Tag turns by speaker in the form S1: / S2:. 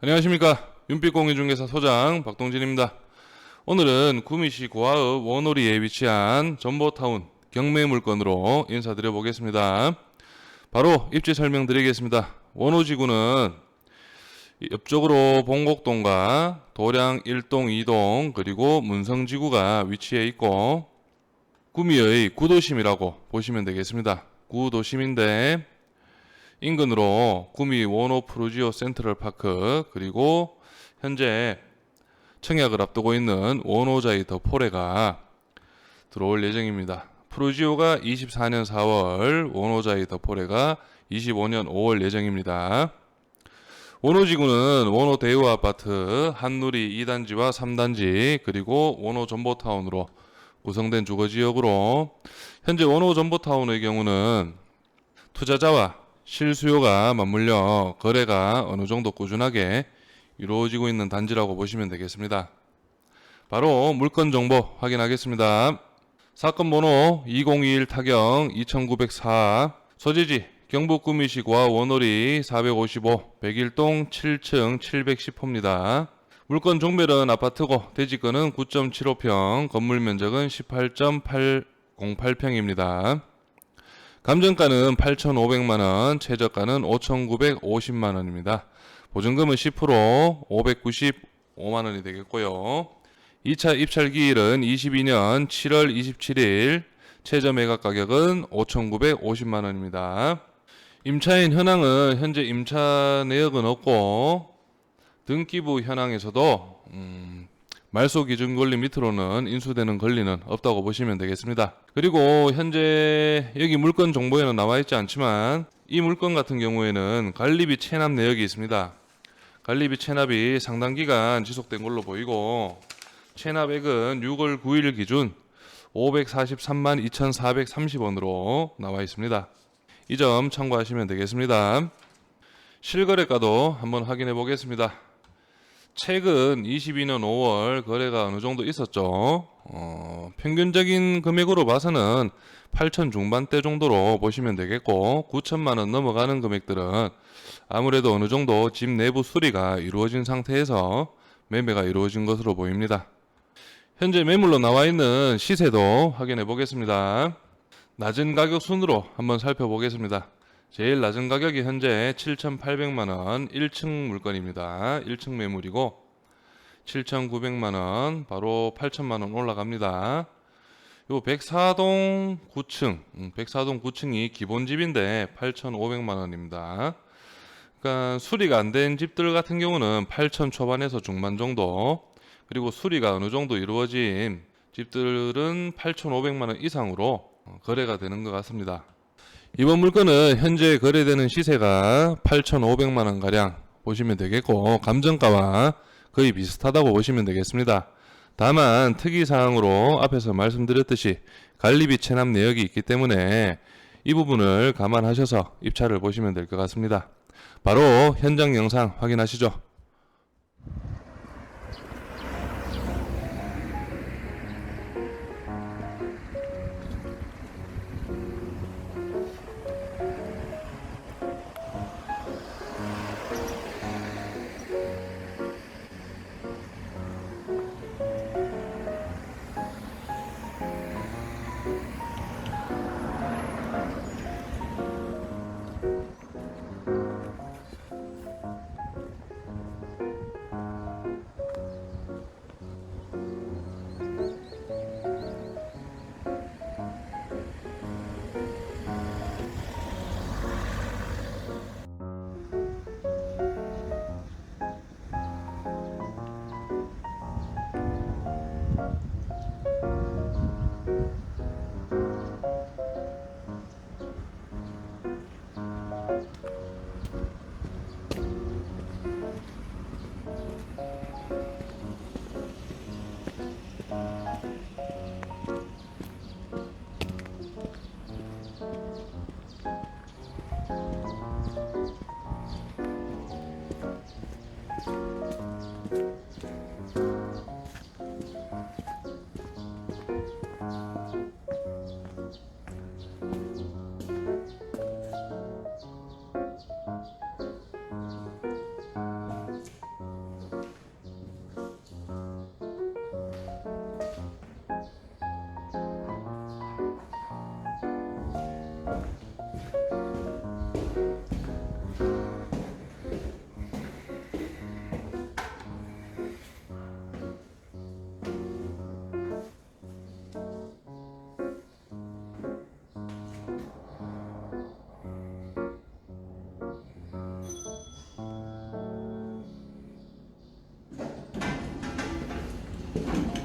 S1: 안녕하십니까 윤빛공인중개사 소장 박동진입니다. 오늘은 구미시 고아읍 원오리에 위치한 전보타운 경매 물건으로 인사드려 보겠습니다. 바로 입지 설명드리겠습니다. 원오지구는 옆쪽으로 봉곡동과 도량 1동, 2동 그리고 문성지구가 위치해 있고 구미의 구도심이라고 보시면 되겠습니다. 구도심인데 인근으로 구미 원호 프루지오 센트럴 파크 그리고 현재 청약을 앞두고 있는 원호자이 더 포레가 들어올 예정입니다. 프루지오가 24년 4월, 원호자이 더 포레가 25년 5월 예정입니다. 원호지구는 원호 대우 아파트 한누리 2단지와 3단지 그리고 원호 전보타운으로 구성된 주거지역으로 현재 원호 전보타운의 경우는 투자자와 실수요가 맞물려 거래가 어느 정도 꾸준하게 이루어지고 있는 단지라고 보시면 되겠습니다. 바로 물건 정보 확인하겠습니다. 사건 번호 2021 타경 2904 소재지 경북 구미시과 원호리 455 101동 7층 710호입니다. 물건 종별은 아파트고 대지권은 9.75평, 건물 면적은 18.808평입니다. 감정가는 8,500만 원, 최저가는 5,950만 원입니다. 보증금은 10% 595만 원이 되겠고요. 2차 입찰 기일은 22년 7월 27일, 최저 매각 가격은 5,950만 원입니다. 임차인 현황은 현재 임차 내역은 없고 등기부 현황에서도 음, 말소 기준 권리 밑으로는 인수되는 권리는 없다고 보시면 되겠습니다. 그리고 현재 여기 물건 정보에는 나와 있지 않지만 이 물건 같은 경우에는 관리비 체납 내역이 있습니다. 관리비 체납이 상당 기간 지속된 걸로 보이고 체납액은 6월 9일 기준 543만 2,430원으로 나와 있습니다. 이 점 참고하시면 되겠습니다. 실거래가도 한번 확인해 보겠습니다. 최근 22년 5월 거래가 어느 정도 있었죠. 어, 평균적인 금액으로 봐서는 8천 중반대 정도로 보시면 되겠고 9천만 원 넘어가는 금액들은 아무래도 어느 정도 집 내부 수리가 이루어진 상태에서 매매가 이루어진 것으로 보입니다. 현재 매물로 나와 있는 시세도 확인해 보겠습니다. 낮은 가격 순으로 한번 살펴보겠습니다. 제일 낮은 가격이 현재 7,800만 원 1층 물건입니다. 1층 매물이고 7,900만 원 바로 8천만 원 올라갑니다. 요 104동 9층, 음, 104동 9층이 기본 집인데 8,500만 원입니다. 그러니까 수리가 안 된 집들 같은 경우는 8천 초반에서 중반 정도 그리고 수리가 어느 정도 이루어진 집들은 8,500만 원 이상으로 어, 거래가 되는 것 같습니다. 이번 물건은 현재 거래되는 시세가 8,500만 원 가량 보시면 되겠고 감정가와 거의 비슷하다고 보시면 되겠습니다. 다만 특이 사항으로 앞에서 말씀드렸듯이 관리비 체납 내역이 있기 때문에 이 부분을 감안하셔서 입찰을 보시면 될 것 같습니다. 바로 현장 영상 확인하시죠. Thank you.